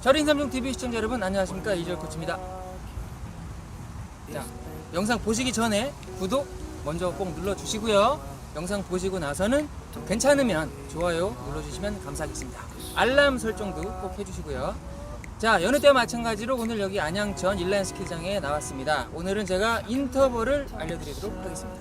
저린 삼종 TV 시청자 여러분 안녕하십니까 이재열 코치입니다. 자 영상 보시기 전에 구독 먼저 꼭 눌러주시고요. 영상 보시고 나서는 괜찮으면 좋아요 눌러주시면 감사하겠습니다. 알람 설정도 꼭 해주시고요. 자 여느 때와 마찬가지로 오늘 여기 안양천 인라인 스키장에 나왔습니다. 오늘은 제가 인터벌을 알려드리도록 하겠습니다.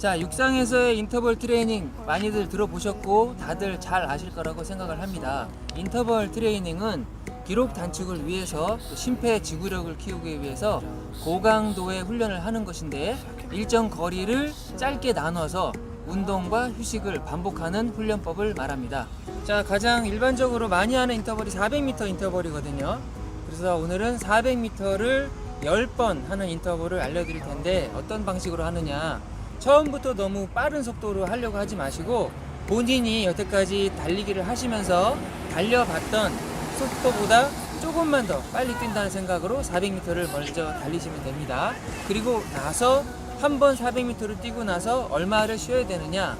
자, 육상에서의 인터벌 트레이닝 많이들 들어보셨고 다들 잘 아실 거라고 생각을 합니다. 인터벌 트레이닝은 기록 단축을 위해서 또 심폐 지구력을 키우기 위해서 고강도의 훈련을 하는 것인데 일정 거리를 짧게 나눠서 운동과 휴식을 반복하는 훈련법을 말합니다. 자, 가장 일반적으로 많이 하는 인터벌이 400m 인터벌이거든요. 그래서 오늘은 400m를 10번 하는 인터벌을 알려드릴 텐데 어떤 방식으로 하느냐 처음부터 너무 빠른 속도로 하려고 하지 마시고 본인이 여태까지 달리기를 하시면서 달려봤던 속도보다 조금만 더 빨리 뛴다는 생각으로 400m를 먼저 달리시면 됩니다. 그리고 나서 한 번 400m를 뛰고 나서 얼마를 쉬어야 되느냐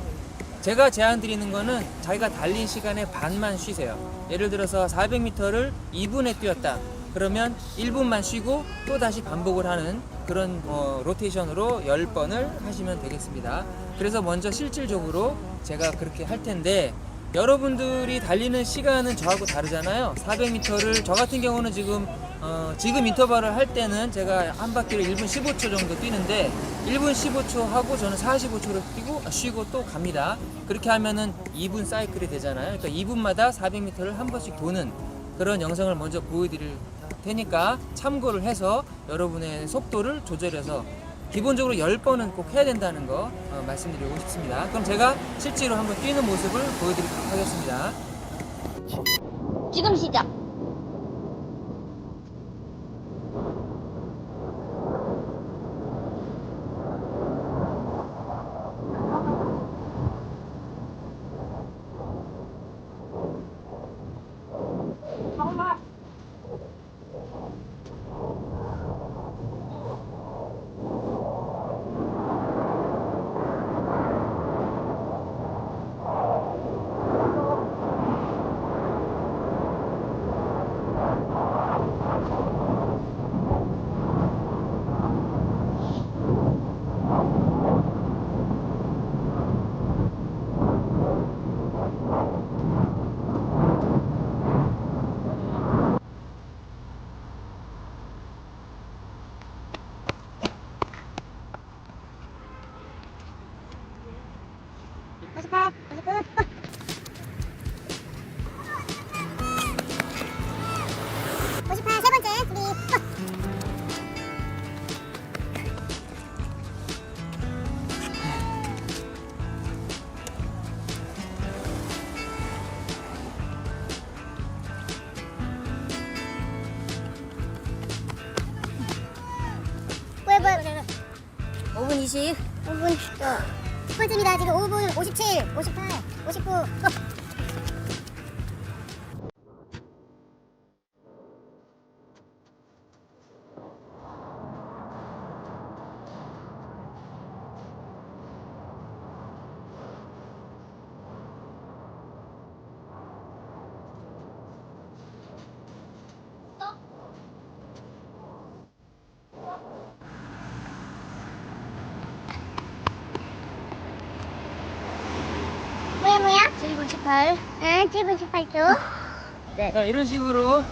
제가 제안 드리는 거는 자기가 달린 시간의 반만 쉬세요. 예를 들어서 400m를 2분에 뛰었다. 그러면 1분만 쉬고 또 다시 반복을 하는 그런 어, 로테이션으로 10번을 하시면 되겠습니다. 그래서 먼저 실질적으로 제가 그렇게 할 텐데 여러분들이 달리는 시간은 저하고 다르잖아요. 400m를 저 같은 경우는 지금 어, 지금 인터벌을 할 때는 제가 한 바퀴를 1분 15초 정도 뛰는데 1분 15초 하고 저는 45초를 뛰고 아, 쉬고 또 갑니다. 그렇게 하면은 2분 사이클이 되잖아요. 그러니까 2분마다 400m를 한 번씩 도는 그런 영상을 먼저 보여드릴 테니까 참고를 해서 여러분의 속도를 조절해서 기본적으로 10번은 꼭 해야 된다는 거 어, 말씀드리고 싶습니다. 그럼 제가 실제로 한번 뛰는 모습을 보여드리도록 하겠습니다. 지금 시작. 오십팔, 오 20. 5분, 또. 10분쯤이다. 지금 5분 57, 58, 59. 어. 뭐야 뭐야? 7분 18. 응, 7분 18초. 네. 자, 이런 식으로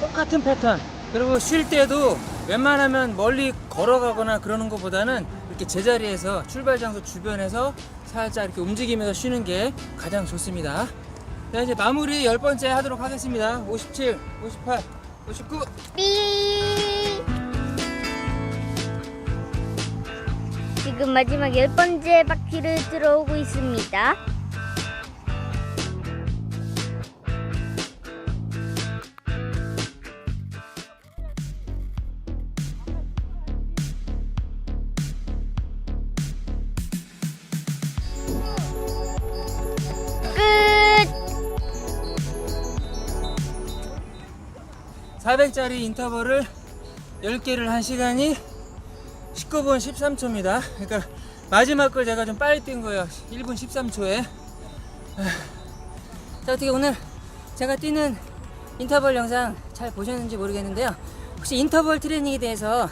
똑같은 패턴 그리고 쉴 때도 웬만하면 멀리 걸어가거나 그러는 것보다는 이렇게 제자리에서 출발 장소 주변에서 살짝 이렇게 움직이면서 쉬는 게 가장 좋습니다. 자 이제 마무리 10번째 하도록 하겠습니다. 57, 58, 59 삐. 지금 마지막 열 번째 바퀴를 들어오고 있습니다. 400짜리 인터벌을 10개를 한 시간이 19분 13초입니다. 그러니까 마지막 걸 제가 좀 빨리 뛴 거예요. 1분 13초에. 자, 어떻게 오늘 제가 뛰는 인터벌 영상 잘 보셨는지 모르겠는데요. 혹시 인터벌 트레이닝에 대해서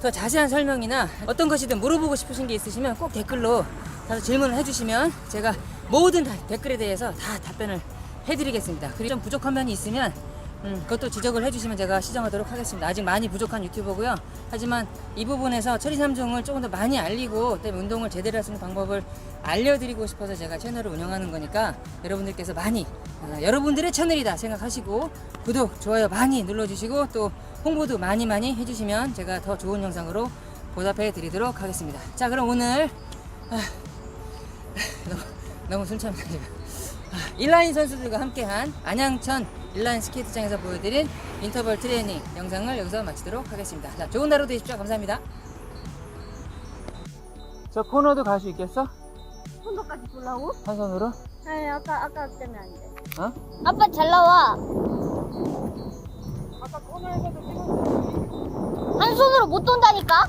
더 자세한 설명이나 어떤 것이든 물어보고 싶으신 게 있으시면 꼭 댓글로 다소 질문을 해주시면 제가 모든 다- 댓글에 대해서 다 답변을 해드리겠습니다. 그리고 좀 부족한 면이 있으면 음, 그것도 지적을 해주시면 제가 시정하도록 하겠습니다. 아직 많이 부족한 유튜버고요. 하지만 이 부분에서 처리 3종을 조금 더 많이 알리고 그다음에 운동을 제대로 할 수 있는 방법을 알려드리고 싶어서 제가 채널을 운영하는 거니까 여러분들께서 많이 아, 여러분들의 채널이다 생각하시고 구독, 좋아요 많이 눌러주시고 또 홍보도 많이 많이 해주시면 제가 더 좋은 영상으로 보답해 드리도록 하겠습니다. 자 그럼 오늘 아, 너무, 너무 숨참니다 지금. 아, 인라인 선수들과 함께한 안양천 인라인 스케이트장에서 보여드린 인터벌 트레이닝 영상을 여기서 마치도록 하겠습니다. 자, 좋은 하루 되십시오. 감사합니다. 저 코너도 갈 수 있겠어? 손도까지 보려고? 한 손으로? 아니 아까 아까 때문에 안 돼. 어? 아빠 잘 나와. 아까 코너에서도 찍었어. 한 손으로 못 돈다니까?